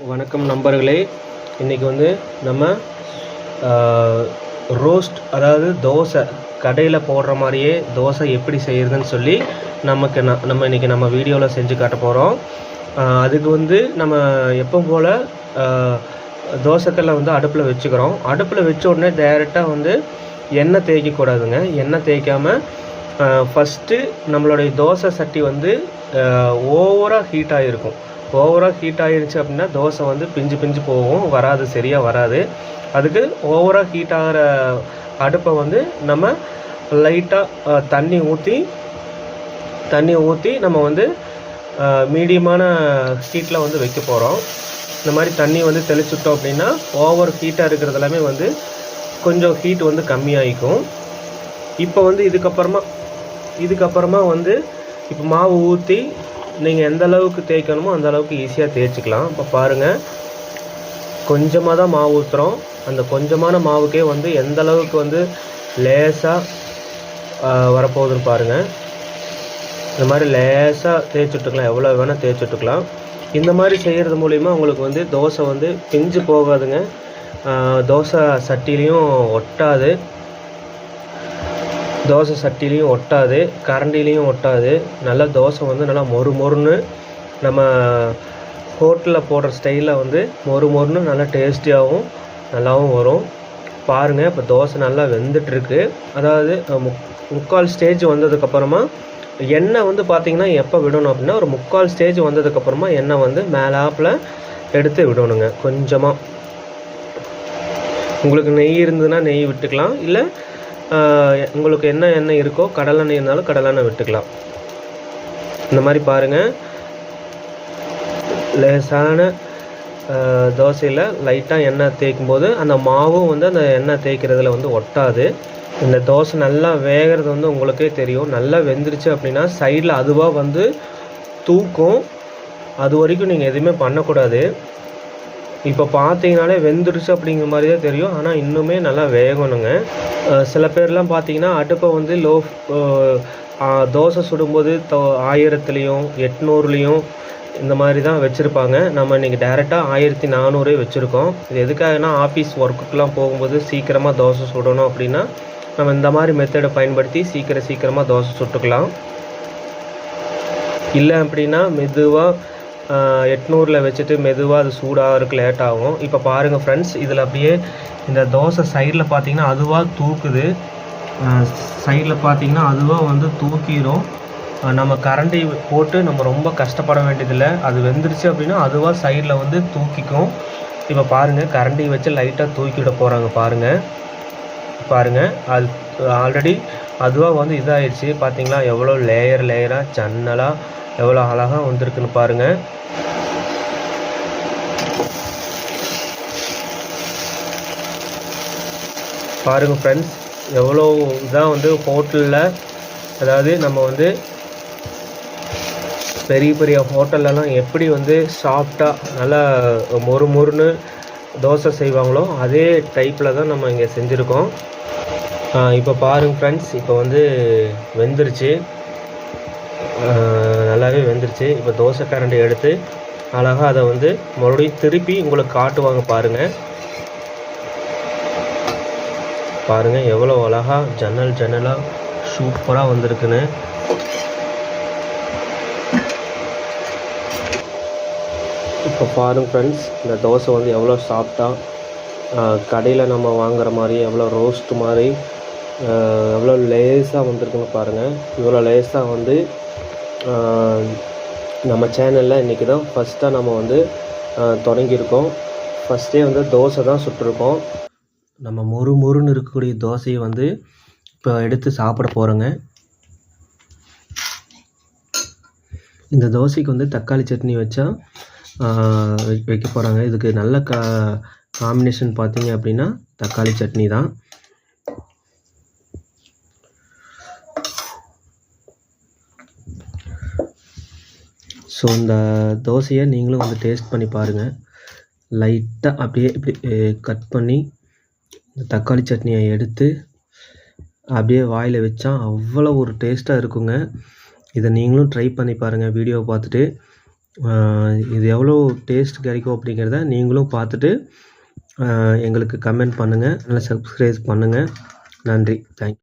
வணக்கம் நண்பர்களே. இன்றைக்கி வந்து நம்ம ரோஸ்ட் அதாவது தோசை கடையில் போடுற மாதிரியே தோசை எப்படி செய்கிறதுன்னு சொல்லி நமக்கு நம்ம இன்றைக்கி நம்ம வீடியோவில் செஞ்சு காட்ட போகிறோம் அதுக்கு வந்து நம்ம எப்போ போல் தோசைக்கல்லை வந்து அடுப்பில் வச்சுக்கிறோம். அடுப்பில் வச்ச உடனே டைரெக்டாக வந்து எண்ணெய் தேய்க்கக்கூடாதுங்க எண்ணெய் தேய்க்காமல் ஃபஸ்ட்டு நம்மளுடைய தோசை சட்டி வந்து ஓவராக ஹீட் ஆகிருக்கும் ஓவராக ஹீட் ஆகிருச்சு அப்படின்னா தோசை வந்து பிஞ்சு பிஞ்சு போகும். வராது சரியாக வராது. அதுக்கு ஓவராக ஹீட் ஆகிற அடுப்பை வந்து நம்ம லைட்டாக தண்ணி ஊற்றி தண்ணி ஊற்றி நம்ம வந்து மீடியமான ஹீட்டில் வந்து வைக்க போகிறோம் இந்த மாதிரி தண்ணி வந்து தெளிச்சுட்டோம் அப்படின்னா ஓவர் ஹீட்டாக இருக்கிறது எல்லாமே வந்து கொஞ்சம் ஹீட் வந்து கம்மியாகிக்கும் இப்போ வந்து இதுக்கப்புறமா இதுக்கப்புறமா வந்து இப்போ மாவு ஊற்றி நீங்கள் எந்த அளவுக்கு தேய்க்கணுமோ அந்த அளவுக்கு ஈஸியாக தேய்ச்சிக்கலாம். இப்போ பாருங்கள் கொஞ்சமாக தான் மாவு ஊற்றுறோம் அந்த கொஞ்சமான மாவுக்கே வந்து எந்த அளவுக்கு வந்து லேசாக வரப்போகுதுன்னு பாருங்கள் இந்த மாதிரி லேசாக தேய்ச்சிட்டுக்கலாம். எவ்வளோ வேணால் தேய்ச்சிட்டுக்கலாம். இந்த மாதிரி செய்கிறது மூலிமா உங்களுக்கு வந்து தோசை வந்து பிஞ்சு போகாதுங்க. தோசை சட்டிலையும் ஒட்டாது. தோசை சட்டிலையும் ஒட்டாது கரண்டிலையும் ஒட்டாது. நல்லா தோசை வந்து நல்லா மொறு மொறுன்னு நம்ம ஹோட்டலில் போடுற ஸ்டைலில் வந்து மொறு மொறுன்னு நல்லா டேஸ்டியாகவும் நல்லாவும் வரும். பாருங்கள் இப்போ தோசை நல்லா வெந்துட்டுருக்கு. அதாவது முக் முக்கால் ஸ்டேஜ் வந்ததுக்கப்புறமா எண்ணெய் வந்து பார்த்திங்கன்னா எப்போ விடணும் அப்படின்னா ஒரு முக்கால் ஸ்டேஜ் வந்ததுக்கப்புறமா எண்ணெய் வந்து மேலாப்பில் எடுத்து விடணுங்க கொஞ்சமாக உங்களுக்கு நெய் இருந்ததுன்னா நெய் விட்டுக்கலாம் இல்லை உங்களுக்கு என்ன எண்ணெய் இருக்கோ கடலெண்ணெய் இருந்தாலும் கடலெண்ணெய் விட்டுக்கலாம். இந்த மாதிரி பாருங்கள் லேசான தோசையில் லைட்டாக எண்ணெய் தேய்க்கும் போது அந்த மாவும் வந்து அந்த எண்ணெய் தேய்க்கிறதுல வந்து ஒட்டாது. இந்த தோசை நல்லா வேகிறது வந்து உங்களுக்கே தெரியும். நல்லா வெந்துருச்சு அப்படின்னா சைடில் அதுவாக வந்து தூக்கும். அது வரைக்கும் நீங்கள் எதுவுமே பண்ணக்கூடாது. இப்போ பார்த்தீங்கனாலே வெந்துருச்சு அப்படிங்கிற மாதிரி தான் தெரியும். ஆனால் இன்னுமே நல்லா வேகணுங்க. சில பேர்லாம் பார்த்தீங்கன்னா அடுப்பை வந்து லோ தோசை சுடும்போது தோ ஆயிரத்துலேயும் எட்நூறுலேயும் இந்த மாதிரி தான் வச்சுருப்பாங்க. நம்ம இன்றைக்கி டேரெக்டாக ஆயிரத்தி நானூறே வச்சுருக்கோம். இது எதுக்காகனா ஆஃபீஸ் ஒர்க்குக்கெலாம் போகும்போது சீக்கிரமாக தோசை சுடணும் அப்படின்னா நம்ம இந்த மாதிரி மெத்தடை பயன்படுத்தி சீக்கிரம் சீக்கிரமாக தோசை சுட்டுக்கலாம். இல்லை அப்படின்னா மெதுவாக எட்நூறில் வச்சுட்டு மெதுவாக அது சூடாகிறதுக்கு லேட் ஆகும். இப்போ பாருங்கள் ஃப்ரெண்ட்ஸ் இதில் அப்படியே இந்த தோசை சைடில் பார்த்தீங்கன்னா அதுவாக தூக்குது. சைடில் பார்த்தீங்கன்னா அதுவாக வந்து தூக்கிடும் நம்ம கரண்டி போட்டு நம்ம ரொம்ப கஷ்டப்பட வேண்டியதில்லை. அது வெந்துருச்சு அப்படின்னா அதுவாக சைடில் வந்து தூக்கிக்கும். இப்போ பாருங்கள் கரண்டி வச்சு லைட்டாக தூக்கிவிட போகிறாங்க பாருங்கள் பாருங்கள் அது ஆல்ரெடி அதுவாக வந்து இதாகிடுச்சு பார்த்தீங்களா எவ்வளோ லேயர் லேயராக ஜன்னலாக எவ்வளோ அழகாக வந்திருக்குன்னு பாருங்கள் பாருங்கள் ஃப்ரெண்ட்ஸ் எவ்வளோ இதாக வந்து ஹோட்டலில் அதாவது நம்ம வந்து பெரிய பெரிய ஹோட்டல்லலாம் எப்படி வந்து சாஃப்டாக நல்லா மொறு மொறுன்னு தோசை செய்வாங்களோ அதே டைப்பில் தான் நம்ம இங்கே செஞ்சுருக்கோம். இப்போ பாருங்கள் ஃப்ரெண்ட்ஸ் இப்போ வந்து வெந்துருச்சு. நல்லாவே வெந்துருச்சு. இப்போ தோசை கரண்டி எடுத்து அழகாக அதை வந்து மறுபடியும் திருப்பி உங்களுக்கு காட்டுவாங்க பாருங்கள் பாருங்கள் எவ்வளோ அழகாக ஜன்னல் ஜன்னலாக சூப்பராக வந்திருக்குன்னு. இப்போ பாருங்க ஃப்ரெண்ட்ஸ் இந்த தோசை வந்து எவ்வளோ சாஃப்டாக கடையில் நம்ம வாங்குற மாதிரி எவ்வளோ ரோஸ்ட் மாதிரி எவ்வளோ லேஸாக வந்திருக்குன்னு பாருங்கள் இவ்வளோ லேஸாக வந்து நம்ம சேனலில் இன்றைக்கி தான் ஃபஸ்ட்டாக நம்ம வந்து தொடங்கியிருக்கோம். ஃபஸ்ட்டே வந்து தோசை தான் சுட்டிருக்கோம். நம்ம மொறு மொறுன்னு இருக்கக்கூடிய தோசையை வந்து இப்போ எடுத்து சாப்பிட போகிறோங்க இந்த தோசைக்கு வந்து தக்காளி சட்னி வச்சா வைக்க போகிறாங்க இதுக்கு நல்ல கா காம்பினேஷன் பார்த்தீங்க அப்படின்னா தக்காளி சட்னி தான். ஸோ இந்த தோசையை நீங்களும் வந்து டேஸ்ட் பண்ணி பாருங்கள் லைட்டாக அப்படியே இப்படி கட் பண்ணி இந்த தக்காளி சட்னியை எடுத்து அப்படியே வாயில் வச்சா அவ்வளோ ஒரு டேஸ்ட்டாக இருக்குங்க. இதை நீங்களும் ட்ரை பண்ணி பாருங்கள் வீடியோவை பார்த்துட்டு. இது எவ்வளோ டேஸ்ட் கிடைக்கும் அப்படிங்கிறத நீங்களும் பார்த்துட்டு எங்களுக்கு கமெண்ட் பண்ணுங்கள் நல்லா சப்ஸ்கிரைப் பண்ணுங்கள் நன்றி. தேங்க்